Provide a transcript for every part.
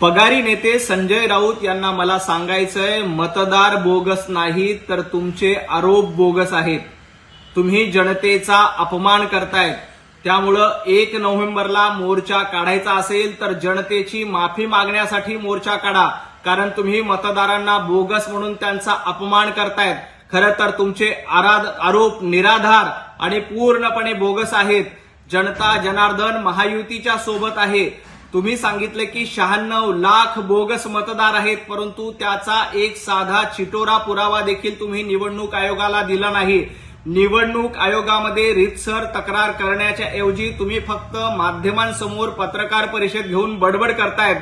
पगारी नेते संजय राऊत यांना मला सांगायचंय मतदार बोगस नाहीत तर तुमचे आरोप बोगस आहेत. तुम्ही जनतेचा अपमान करतायत. त्यामुळं एक नोव्हेंबरला मोर्चा काढायचा असेल तर जनतेची माफी मागण्यासाठी मोर्चा काढा. कारण तुम्ही मतदारांना बोगस म्हणून त्यांचा अपमान करतायत. खरं तर तुमचे आरोप निराधार आणि पूर्णपणे बोगस आहेत. जनता जनार्दन महायुतीच्या सोबत आहे. तुम्ही सांगितले की शहाण्णव लाख बोगस मतदार आहेत परंतु त्याचा एक साधा चिटोरा पुरावा देखील तुम्ही निवडणूक आयोगाला दिला नाही. निवडणूक आयोगामध्ये रितसर तक्रार करण्याच्या ऐवजी तुम्ही फक्त माध्यमांसमोर पत्रकार परिषद घेऊन बडबड करतायत.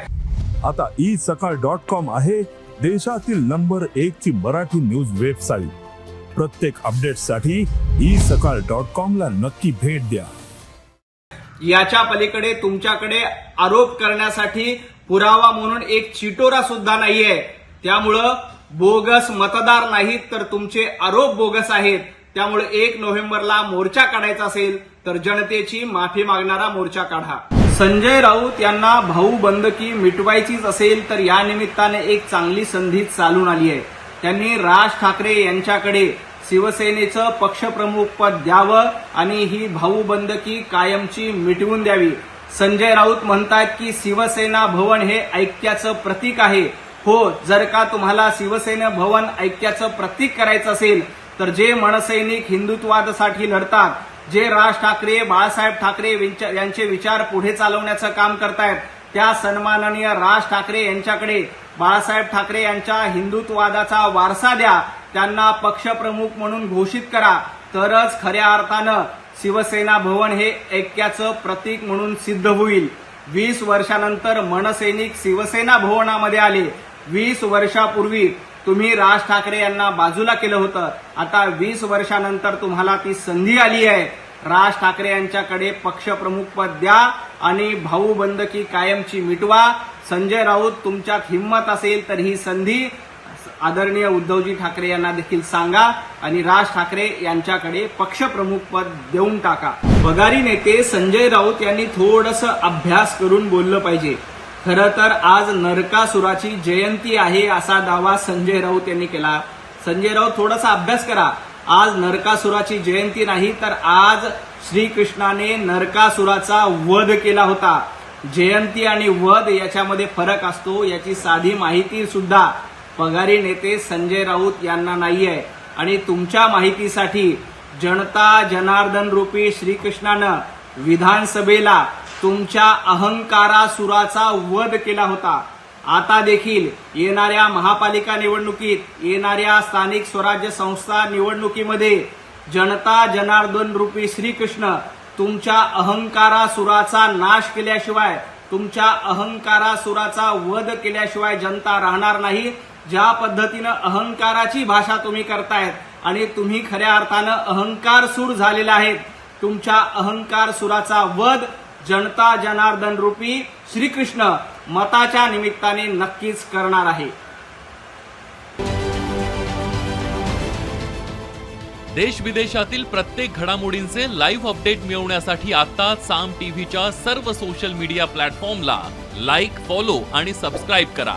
आता ई सकाळ डॉट कॉम आहे देशातील नंबर एक ची मराठी न्यूज वेबसाईट. प्रत्येक अपडेटसाठी ई सकाळ डॉट कॉम ला नक्की भेट द्या. याच्या पलीकडे तुमच्याकडे आरोप करण्यासाठी पुरावा म्हणून एक चिटोरा सुद्धा नाहीये. त्यामुळं बोगस मतदार नाहीत तर तुमचे आरोप बोगस आहेत. त्यामुळे एक नोव्हेंबरला मोर्चा काढायचा असेल तर जनतेची माफी मागणारा मोर्चा काढा. संजय राऊत यांना भाऊ बंदकी मिटवायचीच असेल तर या निमित्ताने एक चांगली संधी चालून आली आहे. त्यांनी राज ठाकरे यांच्याकडे शिवसेनेचं पक्षप्रमुख पद द्यावं आणि ही भाऊ बंदकी कायमची मिटवून द्यावी. संजय राऊत म्हणतात की शिवसेना भवन हे ऐक्याचं प्रतीक आहे. हो जर का तुम्हाला शिवसेना भवन ऐक्याचं प्रतीक करायचं असेल तर जे मनसैनिक हिंदुत्वादासाठी लढतात जे राज ठाकरे बाळासाहेब ठाकरे विंच- यांचे विचार पुढे चालवण्याचं काम करतायत त्या सन्माननीय राज ठाकरे यांच्याकडे बाळासाहेब ठाकरे यांच्या हिंदुत्ववादाचा वारसा द्या त्यांना पक्षप्रमुख म्हणून घोषित करा. तरच खऱ्या अर्थानं शिवसेना भवन हे ऐक्याचं प्रतीक म्हणून सिद्ध होईल. वीस वर्षानंतर मनसैनिक शिवसेना भवनामध्ये आले. वीस वर्षापूर्वी तुम्ही राज ठाकरे यांना बाजूला केलं होतं. आता वीस वर्षानंतर तुम्हाला ती संधी आली आहे. राज ठाकरे यांच्याकडे पक्षप्रमुख पद द्या आणि भाऊ बंदकी कायमची मिटवा. संजय राऊत तुमच्यात हिंमत असेल तर ही संधी आदरणीय उद्धवजी ठाकरे यांना देखील सांगा आणि राज ठाकरे यांच्याकडे पक्षप्रमुख पद देऊन टाका. पगारी नेते संजय राऊत यांनी थोडस अभ्यास करून बोललं पाहिजे. खरं तर आज नरकासुराची जयंती आहे असा दावा संजय राऊत यांनी केला. संजय राऊत थोडासा अभ्यास करा. आज नरकासुराची जयंती नाही तर आज श्रीकृष्णाने नरकासुराचा वध केला होता. जयंती आणि वध याच्यामध्ये फरक असतो याची साधी माहिती सुद्धा पगारी नेते संजय राऊत यांना नाही आहे आणि तुमच्या माहितीसाठी जनता जनार्दन रूपी श्रीकृष्णानं विधानसभेला तुमच्या अहंकारासुराचा वध केला होता. आता देखील येणाऱ्या महापालिका निवडणुकीत येणाऱ्या स्थानिक स्वराज्य संस्था निवडणुकीमध्ये जनता जनार्दन रूपी श्रीकृष्ण तुमच्या अहंकारासुराचा नाश केल्याशिवाय तुमच्या अहंकारासुराचा वध केल्याशिवाय जनता राहणार नाही. ज्या पद्धतीनं अहंकाराची भाषा तुम्ही करतायत आणि तुम्ही खऱ्या अर्थानं अहंकार सूर झालेला आहेत तुमच्या अहंकार सुराचा वध जनता जनार्दन रूपी श्रीकृष्ण मताच्या निमित्ताने नक्कीच करणार आहे. देश विदेशातील प्रत्येक घडामोडींचे लाईव्ह अपडेट मिळवण्यासाठी आता साम टीव्हीच्या सर्व सोशल मीडिया प्लॅटफॉर्मला लाईक फॉलो आणि सबस्क्राईब करा.